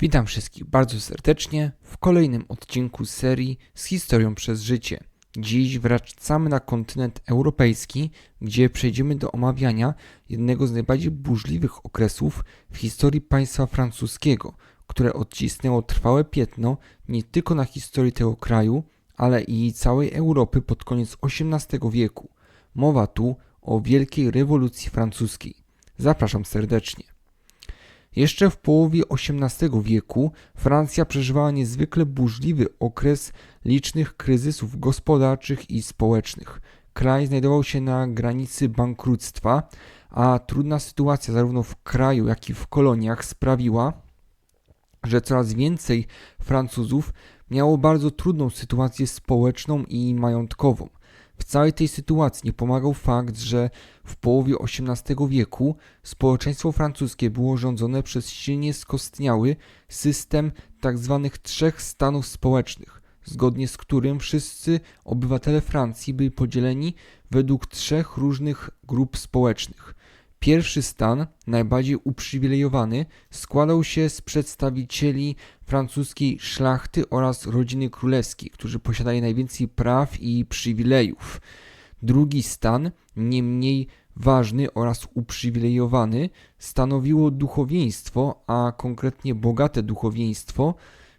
Witam wszystkich bardzo serdecznie w kolejnym odcinku serii z historią przez życie. Dziś wracamy na kontynent europejski, gdzie przejdziemy do omawiania jednego z najbardziej burzliwych okresów w historii państwa francuskiego, które odcisnęło trwałe piętno nie tylko na historii tego kraju, ale i całej Europy pod koniec XVIII wieku. Mowa tu o Wielkiej Rewolucji Francuskiej. Zapraszam serdecznie. Jeszcze w połowie XVIII wieku Francja przeżywała niezwykle burzliwy okres licznych kryzysów gospodarczych i społecznych. Kraj znajdował się na granicy bankructwa, a trudna sytuacja zarówno w kraju, jak i w koloniach sprawiła, że coraz więcej Francuzów miało bardzo trudną sytuację społeczną i majątkową. W całej tej sytuacji nie pomagał fakt, że w połowie XVIII wieku społeczeństwo francuskie było rządzone przez silnie skostniały system tzw. Tak trzech stanów społecznych, zgodnie z którym wszyscy obywatele Francji byli podzieleni według trzech różnych grup społecznych. Pierwszy stan, najbardziej uprzywilejowany, składał się z przedstawicieli francuskiej szlachty oraz rodziny królewskiej, którzy posiadali najwięcej praw i przywilejów. Drugi stan, nie mniej ważny oraz uprzywilejowany, stanowiło duchowieństwo, a konkretnie bogate duchowieństwo,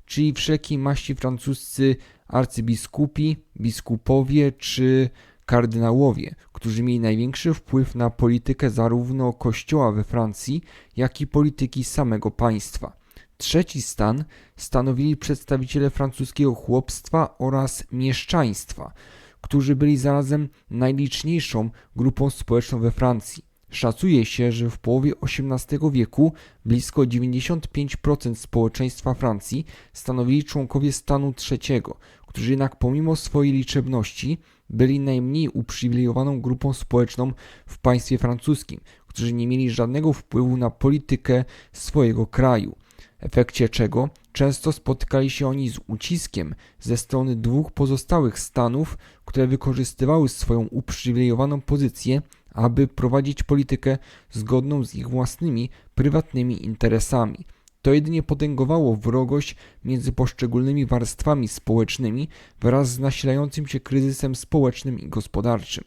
czyli wszelkiej maści francuscy arcybiskupi, biskupowie czy kardynałowie, którzy mieli największy wpływ na politykę zarówno kościoła we Francji, jak i polityki samego państwa. Trzeci stan stanowili przedstawiciele francuskiego chłopstwa oraz mieszczaństwa, którzy byli zarazem najliczniejszą grupą społeczną we Francji. Szacuje się, że w połowie XVIII wieku blisko 95% społeczeństwa Francji stanowili członkowie stanu trzeciego, którzy jednak pomimo swojej liczebności byli najmniej uprzywilejowaną grupą społeczną w państwie francuskim, którzy nie mieli żadnego wpływu na politykę swojego kraju. W efekcie czego często spotykali się oni z uciskiem ze strony dwóch pozostałych stanów, które wykorzystywały swoją uprzywilejowaną pozycję, aby prowadzić politykę zgodną z ich własnymi prywatnymi interesami. To jedynie potęgowało wrogość między poszczególnymi warstwami społecznymi wraz z nasilającym się kryzysem społecznym i gospodarczym.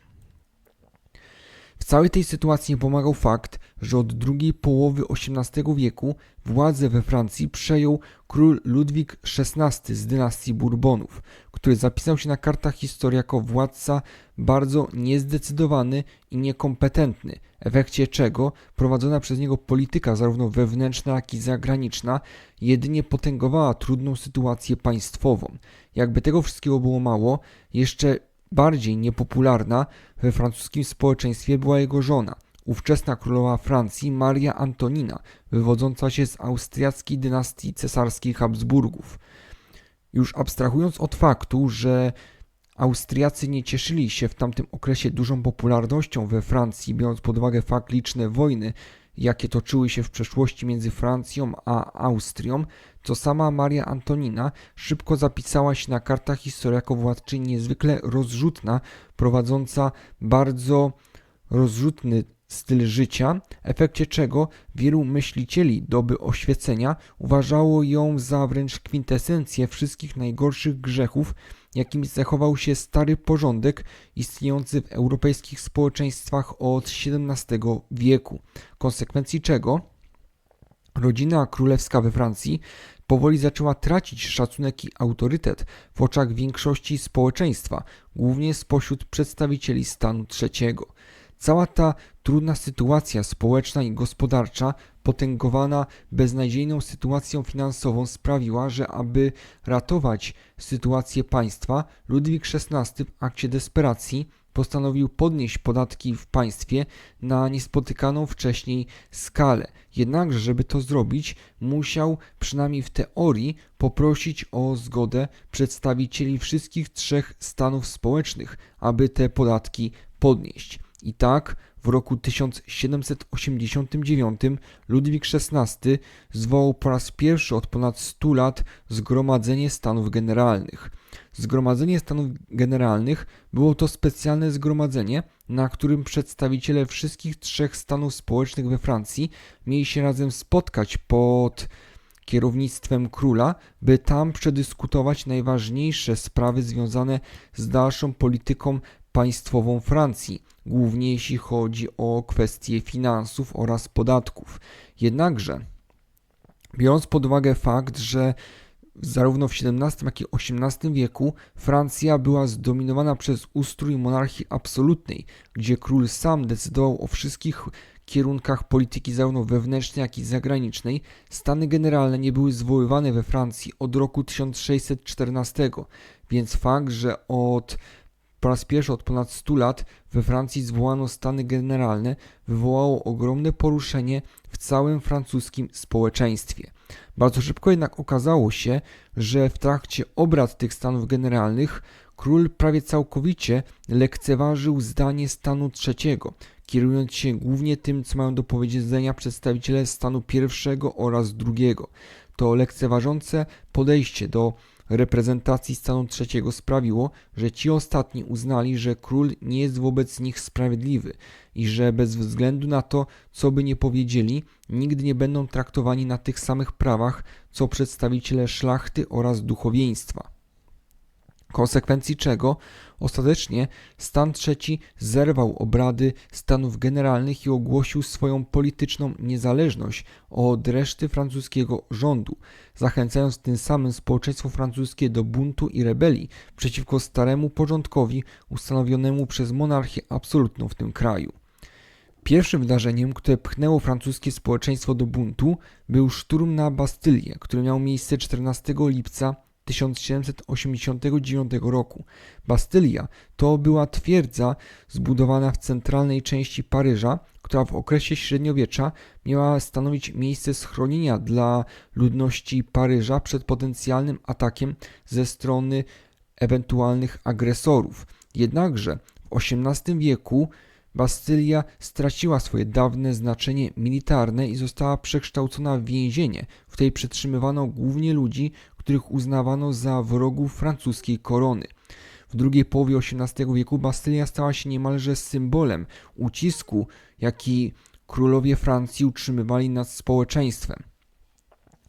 W całej tej sytuacji pomagał fakt, że od drugiej połowy XVIII wieku władzę we Francji przejął król Ludwik XVI z dynastii Bourbonów, który zapisał się na kartach historii jako władca bardzo niezdecydowany i niekompetentny, efekcie czego prowadzona przez niego polityka zarówno wewnętrzna, jak i zagraniczna jedynie potęgowała trudną sytuację państwową. Jakby tego wszystkiego było mało, jeszcze bardziej niepopularna we francuskim społeczeństwie była jego żona, ówczesna królowa Francji Maria Antonina, wywodząca się z austriackiej dynastii cesarskich Habsburgów. Już abstrahując od faktu, że Austriacy nie cieszyli się w tamtym okresie dużą popularnością we Francji, biorąc pod uwagę fakt liczne wojny, jakie toczyły się w przeszłości między Francją a Austrią, to sama Maria Antonina szybko zapisała się na kartach historii jako władczyni niezwykle rozrzutna, prowadząca bardzo rozrzutny styl życia, efekcie czego wielu myślicieli doby oświecenia uważało ją za wręcz kwintesencję wszystkich najgorszych grzechów, jakimi zachował się stary porządek istniejący w europejskich społeczeństwach od XVII wieku, konsekwencji czego rodzina królewska we Francji powoli zaczęła tracić szacunek i autorytet w oczach większości społeczeństwa, głównie spośród przedstawicieli stanu trzeciego. Cała ta trudna sytuacja społeczna i gospodarcza, potęgowana beznadziejną sytuacją finansową, sprawiła, że aby ratować sytuację państwa, Ludwik XVI w akcie desperacji postanowił podnieść podatki w państwie na niespotykaną wcześniej skalę. Jednakże, żeby to zrobić, musiał przynajmniej w teorii poprosić o zgodę przedstawicieli wszystkich trzech stanów społecznych, aby te podatki podnieść. I tak w roku 1789 Ludwik XVI zwołał po raz pierwszy od ponad 100 lat Zgromadzenie Stanów Generalnych. Zgromadzenie Stanów Generalnych było to specjalne zgromadzenie, na którym przedstawiciele wszystkich trzech stanów społecznych we Francji mieli się razem spotkać pod kierownictwem króla, by tam przedyskutować najważniejsze sprawy związane z dalszą polityką państwową Francji, głównie jeśli chodzi o kwestie finansów oraz podatków. Jednakże, biorąc pod uwagę fakt, że zarówno w XVII, jak i XVIII wieku Francja była zdominowana przez ustrój monarchii absolutnej, gdzie król sam decydował o wszystkich kierunkach polityki zarówno wewnętrznej, jak i zagranicznej, stany generalne nie były zwoływane we Francji od roku 1614, więc fakt, że od po raz pierwszy od ponad 100 lat we Francji zwołano stany generalne, wywołało ogromne poruszenie w całym francuskim społeczeństwie. Bardzo szybko jednak okazało się, że w trakcie obrad tych stanów generalnych król prawie całkowicie lekceważył zdanie stanu trzeciego, kierując się głównie tym, co mają do powiedzenia przedstawiciele stanu pierwszego oraz drugiego. To lekceważące podejście do reprezentacji stanu trzeciego sprawiło, że ci ostatni uznali, że król nie jest wobec nich sprawiedliwy i że bez względu na to, co by nie powiedzieli, nigdy nie będą traktowani na tych samych prawach, co przedstawiciele szlachty oraz duchowieństwa konsekwencji czego ostatecznie stan trzeci zerwał obrady stanów generalnych i ogłosił swoją polityczną niezależność od reszty francuskiego rządu, zachęcając tym samym społeczeństwo francuskie do buntu i rebelii przeciwko staremu porządkowi ustanowionemu przez monarchię absolutną w tym kraju. Pierwszym wydarzeniem, które pchnęło francuskie społeczeństwo do buntu, był szturm na Bastylię, który miał miejsce 14 lipca 1789 roku. Bastylia to była twierdza zbudowana w centralnej części Paryża, która w okresie średniowiecza miała stanowić miejsce schronienia dla ludności Paryża przed potencjalnym atakiem ze strony ewentualnych agresorów. Jednakże w XVIII wieku Bastylia straciła swoje dawne znaczenie militarne i została przekształcona w więzienie, w której przetrzymywano głównie ludzi, których uznawano za wrogów francuskiej korony. W drugiej połowie XVIII wieku Bastylia stała się niemalże symbolem ucisku, jaki królowie Francji utrzymywali nad społeczeństwem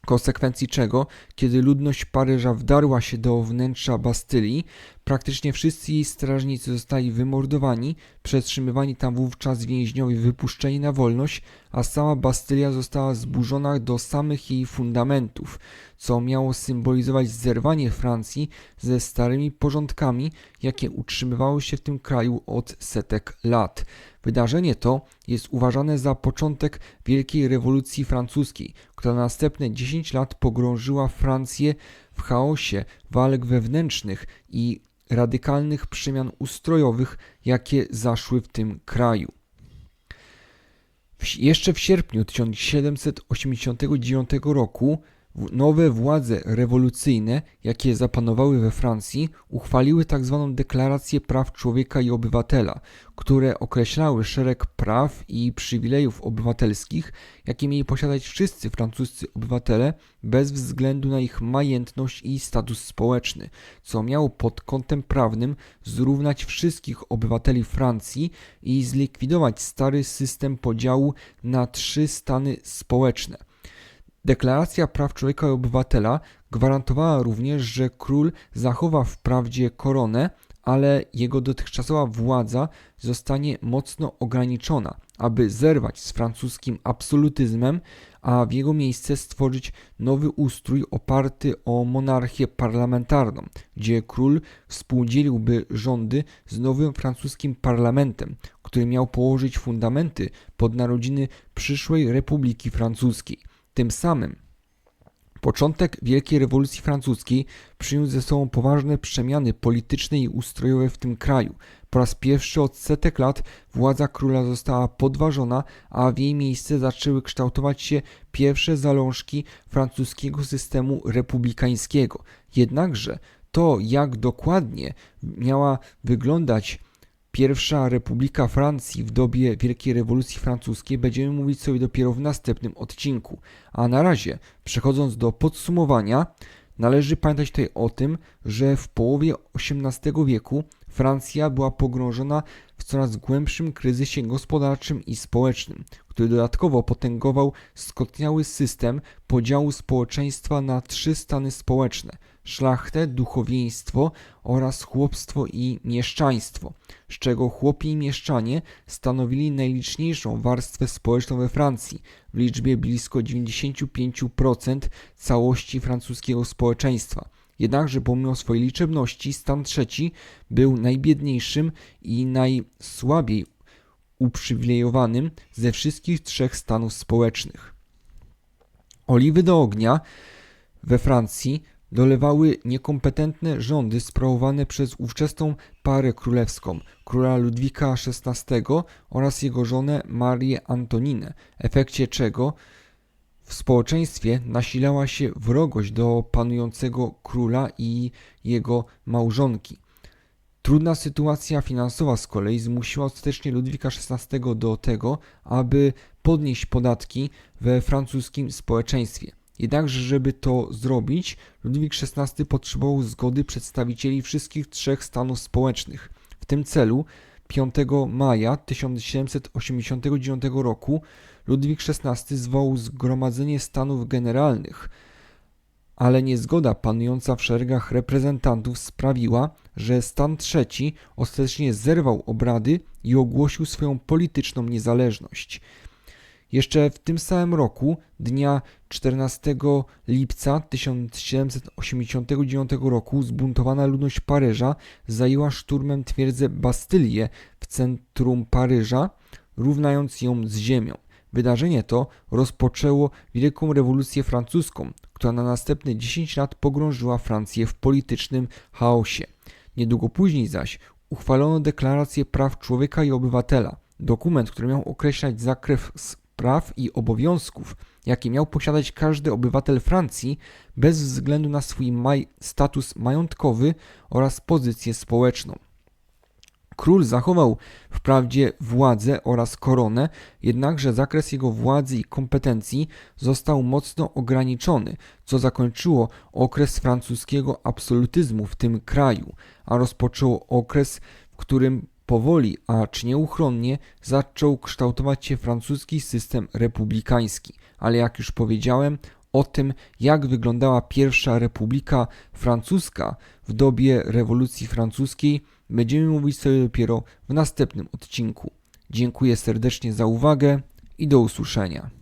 konsekwencji czego, kiedy ludność Paryża wdarła się do wnętrza Bastylii, praktycznie wszyscy jej strażnicy zostali wymordowani, przetrzymywani tam wówczas więźniowie wypuszczeni na wolność, a sama Bastylia została zburzona do samych jej fundamentów, co miało symbolizować zerwanie Francji ze starymi porządkami, jakie utrzymywały się w tym kraju od setek lat. Wydarzenie to jest uważane za początek Wielkiej Rewolucji Francuskiej, która na następne 10 lat pogrążyła Francję w chaosie walk wewnętrznych i radykalnych przemian ustrojowych, jakie zaszły w tym kraju. Jeszcze w sierpniu 1789 roku Nowe władze rewolucyjne, jakie zapanowały we Francji, uchwaliły tzw. Tak Deklarację Praw Człowieka i Obywatela, które określały szereg praw i przywilejów obywatelskich, jakie mieli posiadać wszyscy francuscy obywatele bez względu na ich majętność i status społeczny, co miało pod kątem prawnym zrównać wszystkich obywateli Francji i zlikwidować stary system podziału na trzy stany społeczne – Deklaracja Praw Człowieka i Obywatela gwarantowała również, że król zachowa wprawdzie koronę, ale jego dotychczasowa władza zostanie mocno ograniczona, aby zerwać z francuskim absolutyzmem, a w jego miejsce stworzyć nowy ustrój oparty o monarchię parlamentarną, gdzie król współdzieliłby rządy z nowym francuskim parlamentem, który miał położyć fundamenty pod narodziny przyszłej Republiki Francuskiej. Tym samym początek Wielkiej Rewolucji Francuskiej przyniósł ze sobą poważne przemiany polityczne i ustrojowe w tym kraju. Po raz pierwszy od setek lat władza króla została podważona, a w jej miejsce zaczęły kształtować się pierwsze zalążki francuskiego systemu republikańskiego. Jednakże to, jak dokładnie miała wyglądać Pierwsza Republika Francji w dobie Wielkiej Rewolucji Francuskiej będziemy mówić sobie dopiero w następnym odcinku. A na razie, przechodząc do podsumowania, należy pamiętać tutaj o tym, że w połowie XVIII wieku Francja była pogrążona w coraz głębszym kryzysie gospodarczym i społecznym, który dodatkowo potęgował skotniały system podziału społeczeństwa na trzy stany społeczne szlachtę, duchowieństwo oraz chłopstwo i mieszczaństwo, z czego chłopi i mieszczanie stanowili najliczniejszą warstwę społeczną we Francji w liczbie blisko 95% całości francuskiego społeczeństwa. Jednakże pomimo swojej liczebności stan trzeci był najbiedniejszym i najsłabiej uprzywilejowanym ze wszystkich trzech stanów społecznych. Oliwy do ognia we Francji dolewały niekompetentne rządy sprawowane przez ówczesną parę królewską, króla Ludwika XVI oraz jego żonę Marię Antoninę, efekcie czego w społeczeństwie nasilała się wrogość do panującego króla i jego małżonki. Trudna sytuacja finansowa z kolei zmusiła ostatecznie Ludwika XVI do tego, aby podnieść podatki we francuskim społeczeństwie. Jednakże, żeby to zrobić, Ludwik XVI potrzebował zgody przedstawicieli wszystkich trzech stanów społecznych. W tym celu 5 maja 1789 roku Ludwik XVI zwołał Zgromadzenie Stanów Generalnych, ale niezgoda panująca w szeregach reprezentantów sprawiła, że stan trzeci ostatecznie zerwał obrady i ogłosił swoją polityczną niezależność. Jeszcze w tym samym roku, dnia 14 lipca 1789 roku, zbuntowana ludność Paryża zajęła szturmem twierdzę Bastylię w centrum Paryża, równając ją z ziemią. Wydarzenie to rozpoczęło Wielką Rewolucję Francuską, która na następne 10 lat pogrążyła Francję w politycznym chaosie. Niedługo później zaś uchwalono Deklarację Praw Człowieka i Obywatela, dokument, który miał określać zakres praw i obowiązków, jakie miał posiadać każdy obywatel Francji bez względu na swój maj status majątkowy oraz pozycję społeczną. Król zachował wprawdzie władzę oraz koronę, jednakże zakres jego władzy i kompetencji został mocno ograniczony, co zakończyło okres francuskiego absolutyzmu w tym kraju, a rozpoczęło okres, w którym powoli, acz nieuchronnie zaczął kształtować się francuski system republikański. Ale jak już powiedziałem, o tym, jak wyglądała pierwsza republika francuska w dobie rewolucji francuskiej, będziemy mówić sobie dopiero w następnym odcinku. Dziękuję serdecznie za uwagę i do usłyszenia.